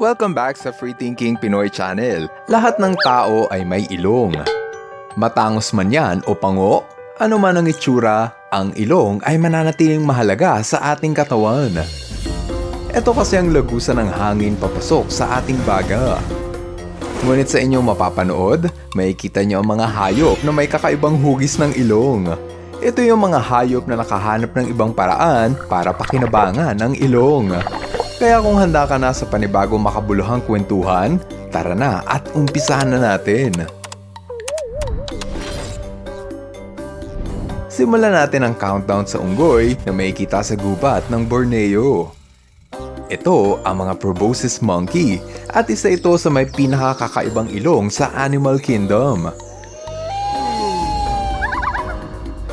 Welcome back sa Free Thinking Pinoy Channel. Lahat ng tao ay may ilong. Matangos man yan o pango, ano man ang itsura, ang ilong ay mananatiling mahalaga sa ating katawan. Ito kasi ang lagusan ng hangin papasok sa ating baga. Ngunit sa inyong mapapanood, makikita niyo ang mga hayop na may kakaibang hugis ng ilong. Ito yung mga hayop na nakahanap ng ibang paraan para pakinabangan ng ilong. Kaya kung handa ka na sa panibagong makabuluhang kwentuhan, tara na at umpisahan na natin. Simulan natin ang countdown sa unggoy na makikita sa gubat ng Borneo. Ito ang mga proboscis monkey at isa ito sa may pinakakakaibang ilong sa animal kingdom.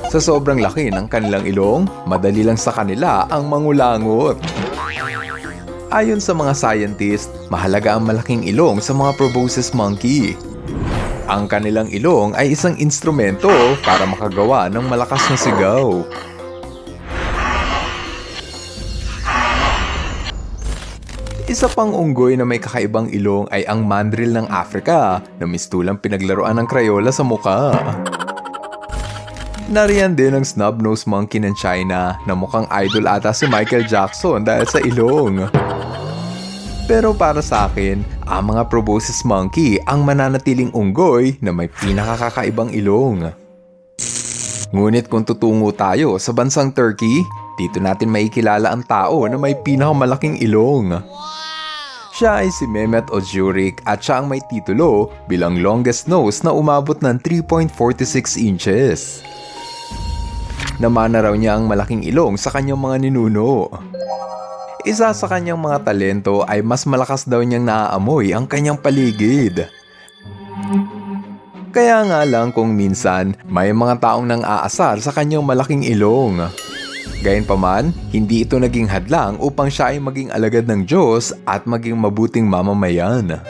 Sa sobrang laki ng kanilang ilong, madali lang sa kanila ang mangulangot. Ayon sa mga scientist, mahalaga ang malaking ilong sa mga proboscis monkey. Ang kanilang ilong ay isang instrumento para makagawa ng malakas na sigaw. Isa pang unggoy na may kakaibang ilong ay ang mandrill ng Africa na mistulang pinaglaruan ng Crayola sa muka. Nariyan din ang snub-nosed monkey ng China na mukhang idol ata si Michael Jackson dahil sa ilong. Pero para sa akin, ang mga proboscis monkey ang mananatiling unggoy na may pinakakakaibang ilong. Ngunit kung tutungo tayo sa bansang Turkey, dito natin makikilala ang tao na may pinakamalaking ilong. Siya ay si Mehmet Ojurik at siya ang may titulo bilang longest nose na umabot ng 3.46 inches. Namana raw niya ang malaking ilong sa kanyang mga ninuno. Isa sa kanyang mga talento ay mas malakas daw niyang naaamoy ang kanyang paligid. Kaya nga lang kung minsan may mga taong nang aasar sa kanyang malaking ilong. Gayunpaman, hindi ito naging hadlang upang siya ay maging alagad ng Diyos at maging mabuting mamamayan.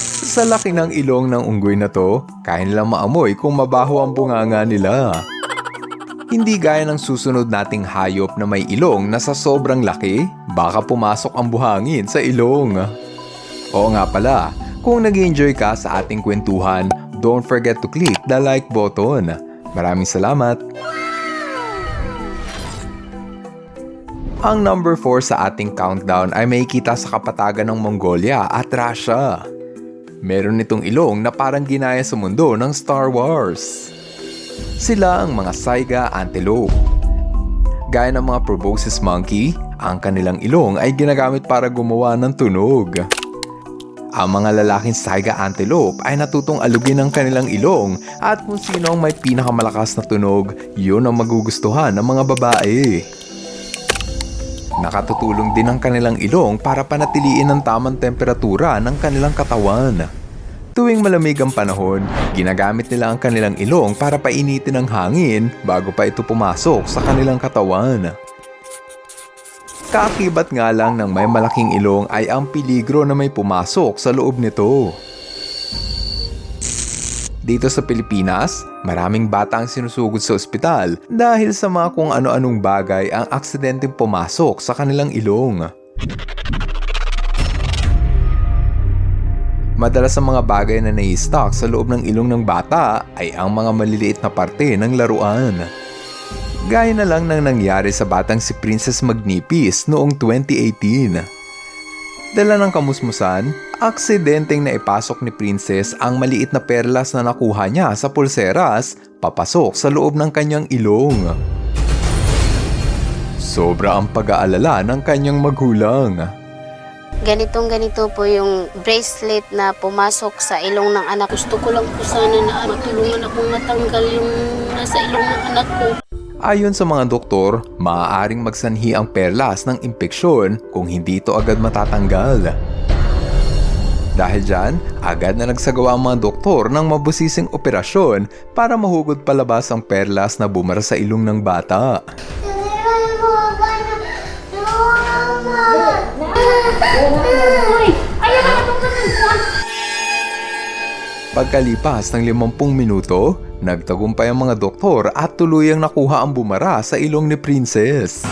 Sa laki ng ilong ng unggoy na to, kaya nilang maamoy kung mabaho ang bunganga nila. Hindi gaya ng susunod nating hayop na may ilong na sa sobrang laki, baka pumasok ang buhangin sa ilong. Oo nga pala, kung nag enjoy ka sa ating kwentuhan, don't forget to click the like button. Maraming salamat! Ang number 4 sa ating countdown ay makikita sa kapatagan ng Mongolia at Russia. Meron nitong ilong na parang ginaya sa mundo ng Star Wars. Sila ang mga saiga antelope. Gaya ng mga proboscis monkey, ang kanilang ilong ay ginagamit para gumawa ng tunog. Ang mga lalaking saiga antelope ay natutong alugin ang kanilang ilong at kung sino ang may pinakamalakas na tunog, yun ang magugustuhan ng mga babae. Nakatutulong din ang kanilang ilong para panatiliin ang tamang temperatura ng kanilang katawan. Tuwing malamig ang panahon, ginagamit nila ang kanilang ilong para painitin ang hangin bago pa ito pumasok sa kanilang katawan. Kaakibat nga lang ng may malaking ilong ay ang peligro na may pumasok sa loob nito. Dito sa Pilipinas, maraming bata ang sinusugod sa ospital dahil sa mga kung ano-anong bagay ang aksidenteng pumasok sa kanilang ilong. Madalas ang mga bagay na nai-stock sa loob ng ilong ng bata ay ang mga maliliit na parte ng laruan. Gaya na lang ng nangyari sa batang si Princess Magnipis noong 2018. Dala ng kamusmusan, aksidenteng na ipasok ni Princess ang maliit na perlas na nakuha niya sa pulseras papasok sa loob ng kanyang ilong. Sobra ang pag-aalala ng kanyang magulang. Ganitong ganito po yung bracelet na pumasok sa ilong ng anak. Gusto ko lang po sana na matulungan akong matanggal yung nasa ilong ng anak ko. Ayon sa mga doktor, maaaring magsanhi ang perlas ng impeksyon kung hindi ito agad matatanggal. Dahil dyan, agad na nagsagawa ang mga doktor ng mabusising operasyon para mahugod palabas ang perlas na bumara sa ilong ng bata. Pagkalipas ng 50 minuto, nagtagumpay ang mga doktor at tuluyang nakuha ang bumara sa ilong ni Princess.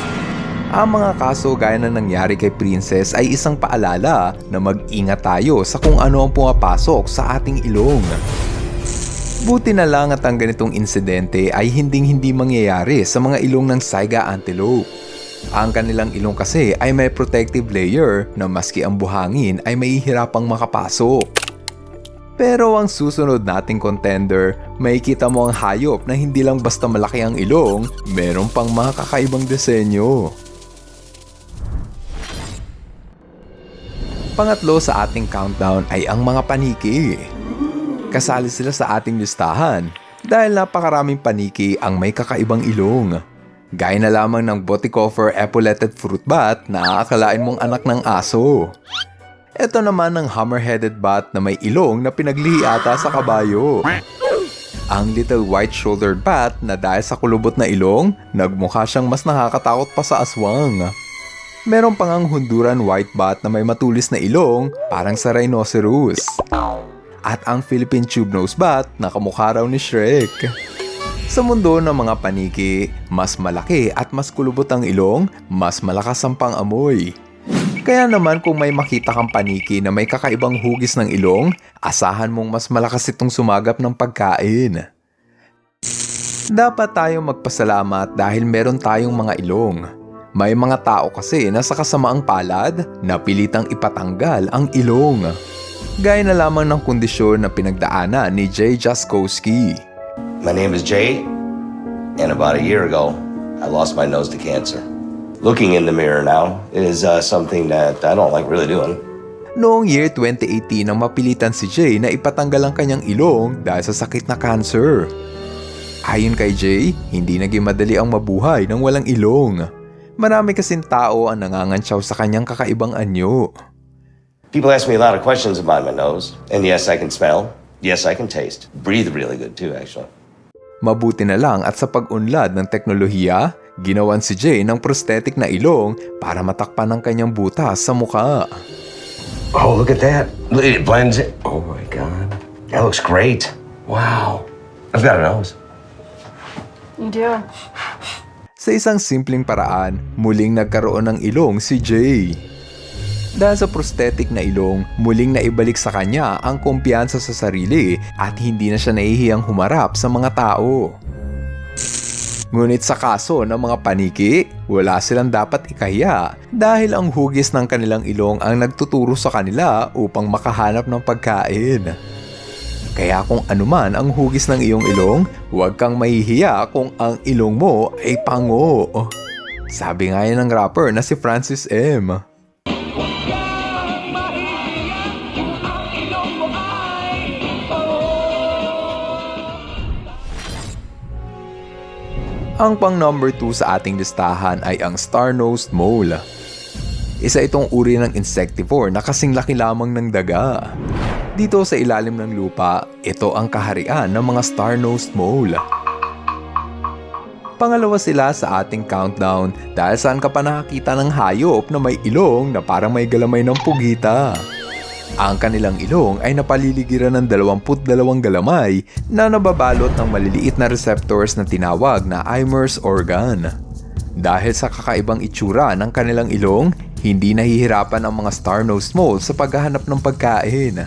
Ang mga kaso gaya na nangyari kay Princess ay isang paalala na mag-ingat tayo sa kung ano ang pumapasok sa ating ilong. Buti na lang at ang ganitong insidente ay hinding-hindi mangyayari sa mga ilong ng Saiga antelope. Ang kanilang ilong kasi ay may protective layer na maski ang buhangin ay mahihirapang makapasok. Pero ang susunod nating contender, may kita mo ang hayop na hindi lang basta malaki ang ilong, meron pang mga kakaibang disenyo. Pangatlo sa ating countdown ay ang mga paniki. Kasali sila sa ating listahan dahil napakaraming paniki ang may kakaibang ilong. Gaya na lamang ng Boticofer epauletted fruit bat na aakalain mong anak ng aso. Ito naman ang hammer-headed bat na may ilong na pinaglihi ata sa kabayo. Ang little white-shouldered bat na dahil sa kulubot na ilong, nagmukha siyang mas nakakatakot pa sa aswang. Meron pang ang Honduran white bat na may matulis na ilong, parang sa rhinoceros. At ang Philippine tube nose bat na kamukha raw ni Shrek. Sa mundo ng mga paniki, mas malaki at mas kulubot ang ilong, mas malakas ang pang-amoy. Kaya naman kung may makita kang paniki na may kakaibang hugis ng ilong, asahan mong mas malakas itong sumagap ng pagkain. Dapat tayong magpasalamat dahil meron tayong mga ilong. May mga tao kasi na sa kasamaang palad, napilitang ipatanggal ang ilong. Gaya na lamang ng kondisyon na pinagdaanan ni Jay Jaskowski. My name is Jay, and about a year ago, I lost my nose to cancer. Looking in the mirror now is uh, something that I don't like really doing. Noong year 2018 nang mapilitan si Jay na ipatanggal ang kanyang ilong dahil sa sakit na cancer. Ayon kay Jay, hindi naging madali ang mabuhay ng walang ilong. Marami kasing tao ang nangangantsaw sa kanyang kakaibang anyo. People ask me a lot of questions about my nose, and yes, I can smell. Yes, I can taste. Breathe really good too, actually. Mabuti na lang at sa pag-unlad ng teknolohiya, ginawan si Jay ng prosthetic na ilong para matakpan ang kanyang butas sa mukha. Oh, look at that. It blends it. Oh my God. That looks great. Wow. I've got a nose. You do. Sa isang simpleng paraan, muling nagkaroon ng ilong si Jay. Dahil sa prosthetic na ilong, muling naibalik sa kanya ang kumpiyansa sa sarili at hindi na siya nahihiyang humarap sa mga tao. Ngunit sa kaso ng mga paniki, wala silang dapat ikahiya dahil ang hugis ng kanilang ilong ang nagtuturo sa kanila upang makahanap ng pagkain. Kaya kung anuman ang hugis ng iyong ilong, huwag kang mahihiya kung ang ilong mo ay pango. Sabi nga yan ng rapper na si Francis M. Ang pang number 2 sa ating listahan ay ang star-nosed mole. Isa itong uri ng insectivore na kasing laki lamang ng daga. Dito sa ilalim ng lupa, ito ang kaharian ng mga star-nosed mole. Pangalawa sila sa ating countdown dahil saan ka pa nakakita ng hayop na may ilong na parang may galamay ng pugita. Ang kanilang ilong ay napaliligiran ng 22 galamay na nababalot ng maliliit na receptors na tinawag na Eimer's organ. Dahil sa kakaibang itsura ng kanilang ilong, hindi nahihirapan ang mga star-nosed mole sa paghahanap ng pagkain.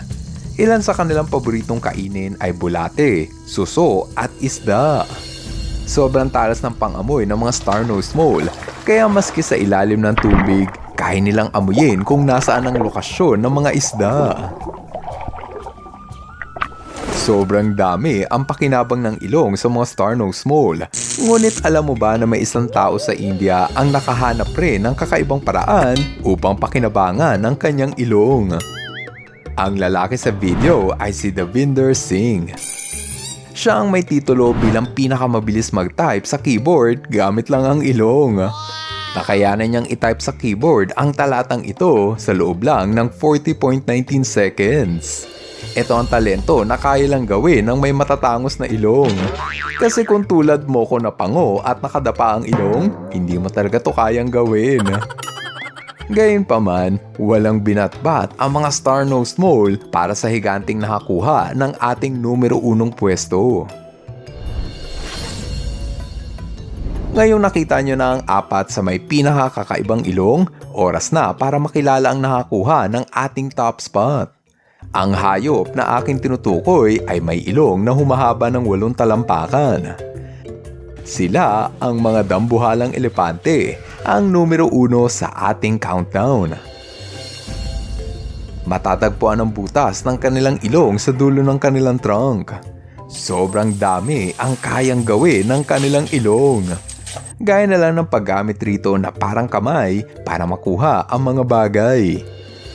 Ilan sa kanilang paboritong kainin ay bulate, suso at isda. Sobrang talas ng pangamoy ng mga star-nosed mole, kaya maski sa ilalim ng tubig, kaya nilang amuyin kung nasaan ang lokasyon ng mga isda. Sobrang dami ang pakinabang ng ilong sa mga star-nosed mole. Ngunit alam mo ba na may isang tao sa India ang nakahanap rin ng kakaibang paraan upang pakinabangan ang kanyang ilong? Ang lalaki sa video ay si Davinder Singh. Siya ang may titulo bilang pinakamabilis mag-type sa keyboard gamit lang ang ilong. Nakayanan niyang i-type sa keyboard ang talatang ito sa loob lang ng 40.19 seconds. Ito ang talento na kaya lang gawin ng may matatangos na ilong. Kasi kung tulad mo ko na pango at nakadapa ang ilong, hindi mo talaga to kayang gawin. Gayunpaman, walang binatbat ang mga star-nosed mole para sa higanting nakakuha ng ating numero unong pwesto. Ngayong nakita nyo na ang apat sa may pinakakakaibang ilong, oras na para makilala ang nakakuha ng ating top spot. Ang hayop na aking tinutukoy ay may ilong na humahaba ng walong talampakan. Sila ang mga dambuhalang elepante, ang numero uno sa ating countdown. Matatagpuan ang butas ng kanilang ilong sa dulo ng kanilang trunk. Sobrang dami ang kayang gawin ng kanilang ilong. Gaya na lang ng paggamit rito na parang kamay para makuha ang mga bagay.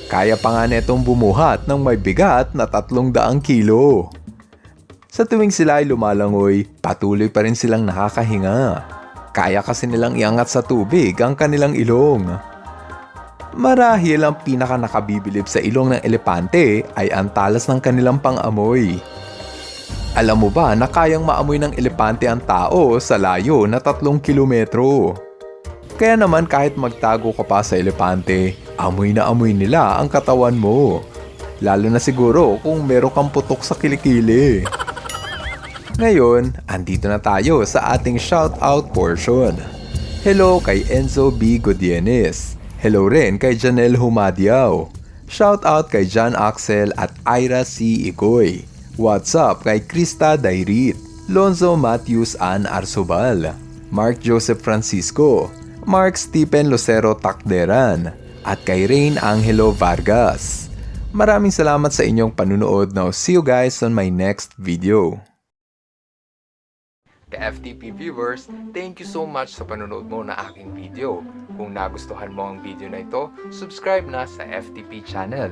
Kaya pa nga netong bumuhat ng may bigat na tatlong daang kilo. Sa tuwing sila ay lumalangoy, patuloy pa rin silang nakakahinga. Kaya kasi nilang iangat sa tubig ang kanilang ilong. Marahil ang pinaka nakabibilib sa ilong ng elepante ay ang talas ng kanilang pang-amoy. Alam mo ba na kayang maamoy ng elepante ang tao sa layo na tatlong kilometro? Kaya naman kahit magtago ka pa sa elepante, amoy na amoy nila ang katawan mo. Lalo na siguro kung meron kang putok sa kilikili. Ngayon, andito na tayo sa ating shoutout portion. Hello kay Enzo B. Godienes. Hello rin kay Janelle Humadiao. Shoutout kay John Axel at Ira C. Igoy. What's up kay Krista Dairit, Lonzo Matthews Ann Arsobal, Mark Joseph Francisco, Mark Stephen Lucero Takderan, at kay Rain Angelo Vargas. Maraming salamat sa inyong panunood. Now see you guys on my next video. Ka-FTP viewers, thank you so much sa panonood mo na aking video. Kung nagustuhan mo ang video na ito, subscribe na sa FTP channel.